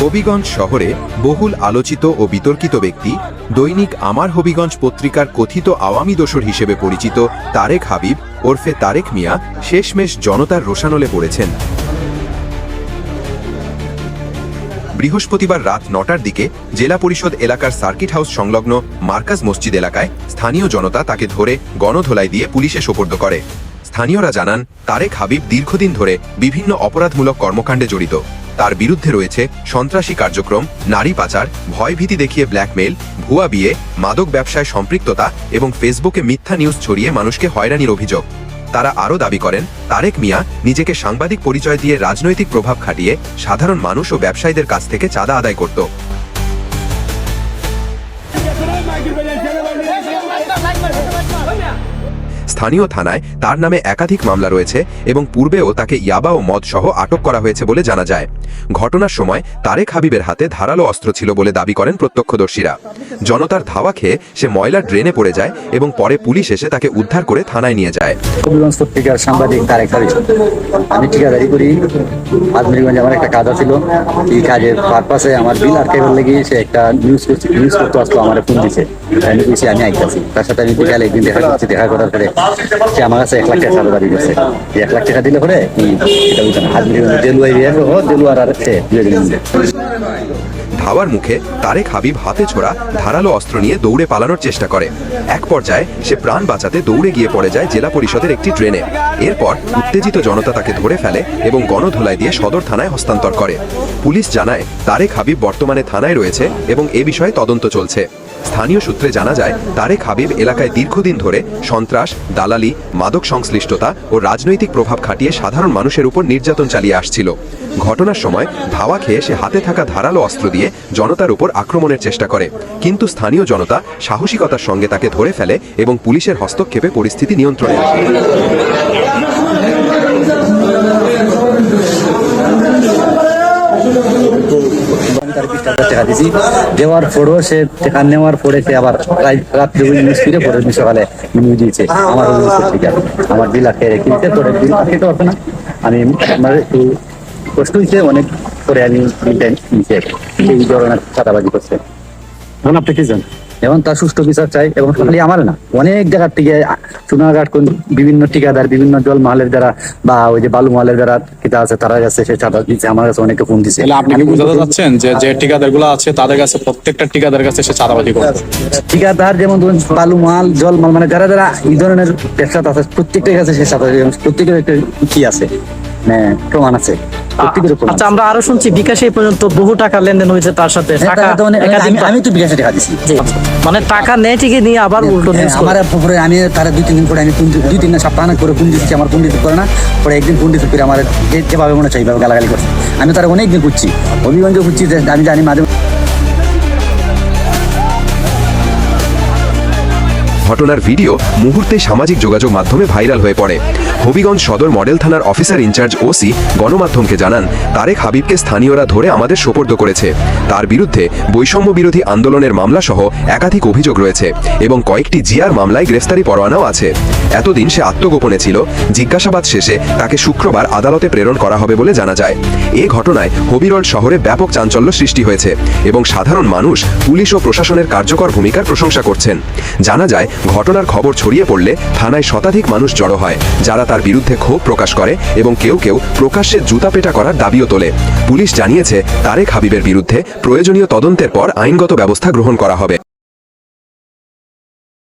হবিগঞ্জ শহরে বহুল আলোচিত ও বিতর্কিত ব্যক্তি দৈনিক আমার হবিগঞ্জ পত্রিকার কথিত আওয়ামী দোষর হিসেবে পরিচিত তারেক হাবিব ওরফে তারেক মিয়া শেষমেশ জনতার রোশানলে পড়েছেন। বৃহস্পতিবার রাত নটার দিকে জেলা পরিষদ এলাকার সার্কিট হাউস সংলগ্ন মার্কাজ মসজিদ এলাকায় স্থানীয় জনতা তাকে ধরে গণধোলাই দিয়ে পুলিশে সোপর্দ করে। স্থানীয়রা জানান, তারেক হাবিব দীর্ঘদিন ধরে বিভিন্ন অপরাধমূলক কর্মকাণ্ডে জড়িত। তার বিরুদ্ধে রয়েছে সন্ত্রাসী কার্যক্রম, নারী পাচার, ভয়ভীতি দেখিয়ে ব্ল্যাকমেইল, ভুয়া বিয়ে, মাদক ব্যবসায় সম্পৃক্ততা এবং ফেসবুকে মিথ্যা নিউজ ছড়িয়ে মানুষকে হয়রানির অভিযোগ। তারা আরও দাবি করেন, তারেক মিয়া নিজেকে সাংবাদিক পরিচয় দিয়ে রাজনৈতিক প্রভাব খাটিয়ে সাধারণ মানুষ ও ব্যবসায়ীদের কাছ থেকে চাঁদা আদায় করত। স্থানীয় থানায় তার নামে একাধিক মামলা রয়েছে এবং পূর্বেও তাকে ইয়াবা ও মদ সহ আটক করা হয়েছে বলে জানা যায়। ঘটনার সময় তারেক হাবিবের হাতে ধারালো অস্ত্র ছিল বলে দাবি করেন প্রত্যক্ষদর্শীরা। জনতার ধাওয়া খেয়ে সে ময়লার ড্রেনে পড়ে যায় এবং পরে পুলিশ এসে তাকে উদ্ধার করে থানায় নিয়ে যায়। সাংবাদিক তারেক হাবিব, আমি ঠিকাদারি করি। আজমিরগঞ্জে আমার একটা কাজ ছিল এই কাজের পারপাসে আমার বিল আটকাইবার লেগে সে একটা নিউজ নিউজ করতে আসলো, আমার ফোন দিছে। আমি আইতাছি। তার সাথে আমি বিকালে একদিন দেখা করছি। দেখা করার পরে সে আমার কাছে এক লাখ টাকা দাবি করছে এক লাখ টাকা দিলে পরে এটা আজমিরগঞ্জে জেলুয়াই ও জেলুয়ার আর মুখে তারেক হাবিব হাতে ছোড়া ধারালো অস্ত্র নিয়ে দৌড়ে পালানোর চেষ্টা করে। এক পর্যায়ে সে প্রাণ বাঁচাতে দৌড়ে গিয়ে পড়ে যায় জেলা পরিষদের একটি ট্রেনে এরপর উত্তেজিত জনতা তাকে ধরে ফেলে এবং গণধোলাই দিয়ে সদর থানায় হস্তান্তর করে। পুলিশ জানায়, তারেক হাবিব বর্তমানে থানায় রয়েছে এবং এ বিষয়ে তদন্ত চলছে। স্থানীয় সূত্রে জানা যায়, তারেক হাবিব এলাকায় দীর্ঘদিন ধরে সন্ত্রাস, দালালি, মাদক সংশ্লিষ্টতা ও রাজনৈতিক প্রভাব খাটিয়ে সাধারণ মানুষের উপর নির্যাতন চালিয়ে আসছিল। ঘটনার সময় ধাওয়া খেয়ে সে হাতে থাকা ধারালো অস্ত্র দিয়ে জনতার উপর আক্রমণের চেষ্টা করে। কিন্তু স্থানীয় জনতা সাহসিকতার সঙ্গে তাকে ধরে ফেলে এবং পুলিশের হস্তক্ষেপে পরিস্থিতি নিয়ন্ত্রণে আসে। টাকা দিছি। দেওয়ার পরেও সে টাকা নেওয়ার পরে সে আবার রাত্রে নিউজ ফিরে পরে দিন সকালে নিউজ দিয়েছে। আমার আমার বিল আটকে কিনতে পরে বিল আটকে পারবে না আমি আমার একটু কষ্ট হয়েছে, অনেক পরে আমি বিলটা নিচে এই ধরনের চাঁদাবাজি করছে। এখন আপনি কি জানেন? এবং তার সুষ্ঠু বিচার চাই এবং খালি আমার না অনেক জায়গার থেকে সোনারঘাট কোন বিভিন্ন ঠিকাদার বিভিন্ন জল মহলের দ্বারা বা ওই যে বালু মহলের দ্বারা কিতা আছে তারা কাছে সে চাঁদা দিচ্ছে আমার কাছে অনেকে ফোন তাহলে আপনি কি বোঝাতে চাচ্ছেন যে যে ঠিকাদারগুলো আছে তাদের কাছে প্রত্যেকটা ঠিকাদার কাছে সে চাঁদাবাজি করে ঠিকাদার যেমন ধরুন বালু মাল জল মাল মানে যারা যারা এই ধরনের ব্যবসা আছে প্রত্যেকটার কাছে সে সাথে প্রত্যেকের একটা কি আছে? মানে প্রমাণ আছে। আচ্ছা আমরা আরও শুনছি বিকাশে পর্যন্ত বহু টাকা লেনদেন হয়েছে তার সাথে। হ্যাঁ, টাকা আমি- আমি তো বিকাশে টাকা দিছি। মানে টাকা নেয় ঠিকই নিয়ে আবার উল্টো হ্যাঁ, নিউজ আমার পরে আমি তারা দুই তিন দিন পরে আমি দুই তিন সপ্তাহ করে পুঞ্জি দিচ্ছি আমার করে না। পরে একদিন পুঞ্জি করে আমার যেভাবে মনে চাই গালাগালি করছে। আমি তারা অনেক দিন খুঁজছি। অভিগঞ্জ খুঁজছি আমি জানি মাঝে ঘটনার ভিডিও মুহূর্তে সামাজিক যোগাযোগ মাধ্যমে ভাইরাল হয়ে পড়ে। হবিগঞ্জ সদর মডেল থানার অফিসার ইনচার্জ ওসি গণমাধ্যমকে জানান, তারেক হাবিবকে স্থানীয়রা ধরে আমাদের সোপর্দ করেছে। তার বিরুদ্ধে বৈষম্য বিরোধী আন্দোলনের মামলা সহ একাধিক অভিযোগ রয়েছে এবং কয়েকটি জিয়ার মামলায় গ্রেফতারি পরোয়ানাও আছে। এতদিন সে আত্মগোপনে ছিল। জিজ্ঞাসাবাদ শেষে তাকে শুক্রবার আদালতে প্রেরণ করা হবে বলে জানা যায়। এ ঘটনায় হবিরল শহরে ব্যাপক চাঞ্চল্য সৃষ্টি হয়েছে এবং সাধারণ মানুষ, পুলিশ ও প্রশাসনের কার্যকর ভূমিকার প্রশংসা করছেন। জানা যায় ঘটনার খবর ছড়িয়ে পড়লে থানায় শতাধিক মানুষ জড়ো হয়, যারা তার বিরুদ্ধে ক্ষোভ প্রকাশ করে এবং কেউ কেউ প্রকাশ্যে জুতাপেটা করার দাবিও তোলে। পুলিশ জানিয়েছে, তারেক হাবিবের বিরুদ্ধে প্রয়োজনীয় তদন্তের পর আইনগত ব্যবস্থা গ্রহণ করা হবে।